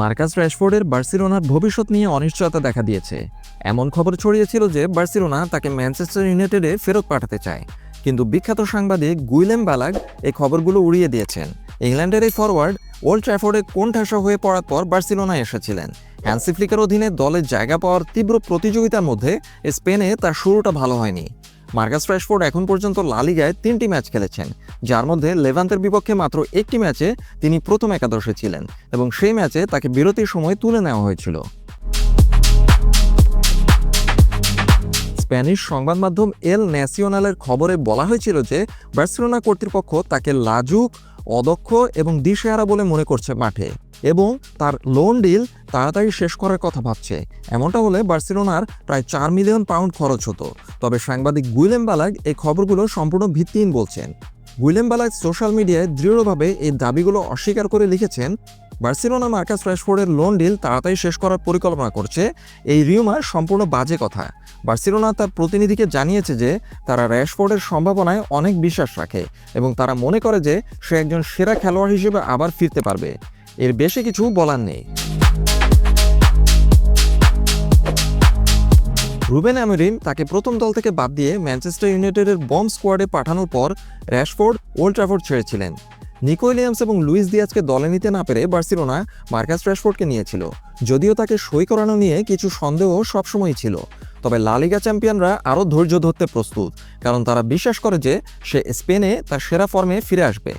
Marcus র্যাশফোর্ডের বার্সেলোনার ভবিষ্যৎ নিয়ে অনিশ্চয়তা দেখা দিয়েছে। এমন খবর ছড়িয়েছিল যে বার্সেলোনা তাকে ম্যানচেস্টার ইউনাইটেডে ফেরত পাঠাতে চায়। কিন্তু বিখ্যাত সাংবাদিক গুইলেম বালাগ এই খবরগুলো উড়িয়ে দিয়েছেন। ইংল্যান্ডের এই ফরওয়ার্ড ওল্ড ট্র্যাফোর্ডে কোন ঠাসা হয়ে পড়ার পর বার্সিলোনায় এসেছিলেন। হ্যান্সি ফ্লিকের অধীনে দলের জায়গা পাওয়ার তীব্র প্রতিযোগিতার মধ্যে স্পেনে তার শুরুটা ভালো হয়নি। মার্কাস র্যাশফোর্ড এখন পর্যন্ত লালিগায় তিনটি ম্যাচ খেলেছেন, যার মধ্যে লেভান্তের বিপক্ষে মাত্র একটি ম্যাচে তিনি প্রথম একাদশে ছিলেন এবং সেই ম্যাচে তাকে বিরতির সময় তুলে নেওয়া হয়েছিল। স্প্যানিশ সংবাদ মাধ্যম এল ন্যাসিওনালের খবরে বলা হয়েছিল যে বার্সেলোনা কর্তৃপক্ষ তাকে লাজুক অদক্ষ এবং দিশেহারা বলে মনে করছে মাঠে এবং তার লোন ডিল তাড়াতাড়ি শেষ করার কথা ভাবছে। এমনটা হলে বার্সেলোনার প্রায় চার মিলিয়ন পাউন্ড খরচ হতো। তবে সাংবাদিক গুইলেম বালাগ এই খবরগুলো সম্পূর্ণ ভিত্তিহীন বলছেন। গুইলেম বালাগ সোশ্যাল মিডিয়ায় দৃঢ়ভাবে এই দাবিগুলো অস্বীকার করে লিখেছেন বার্সেলোনা মার্কাস র্যাশফোর্ডের লোন ডিল তাড়াতাড়ি শেষ করার পরিকল্পনা করছে। এই রিউমার সম্পূর্ণ বাজে কথা। বার্সেলোনা তার প্রতিনিধিকে জানিয়েছে যে, তারা র্যাশফোর্ডের সম্ভাবনায় অনেক বিশ্বাস রাখে এবং তারা মনে করে যে, সে একজন সেরা খেলোয়াড় হিসেবে আবার ফিরতে পারবে। এর বেশি কিছু বলার নেই। রুবেন অ্যামরিন তাকে প্রথম দল থেকে বাদ দিয়ে ম্যানচেস্টার ইউনাইটেডের বম স্কোয়াডে পাঠানোর পর র্যাশফোর্ড ওল্ড ট্রাফোর্ড ছেড়েছিলেন। নিকো উইলিয়ামস এবং লুইস দিয়াজকে দলে নিতে না পেরে বার্সিলোনা মার্কাস র্যাশফোর্ডকে নিয়েছিল। যদিও তাকে সই করানো নিয়ে কিছু সন্দেহ সবসময়ই ছিল। তবে লালিগা চ্যাম্পিয়নরা আরও ধৈর্য ধরতে প্রস্তুত, কারণ তারা বিশ্বাস করে যে সে স্পেনে তার সেরা ফর্মে ফিরে আসবে।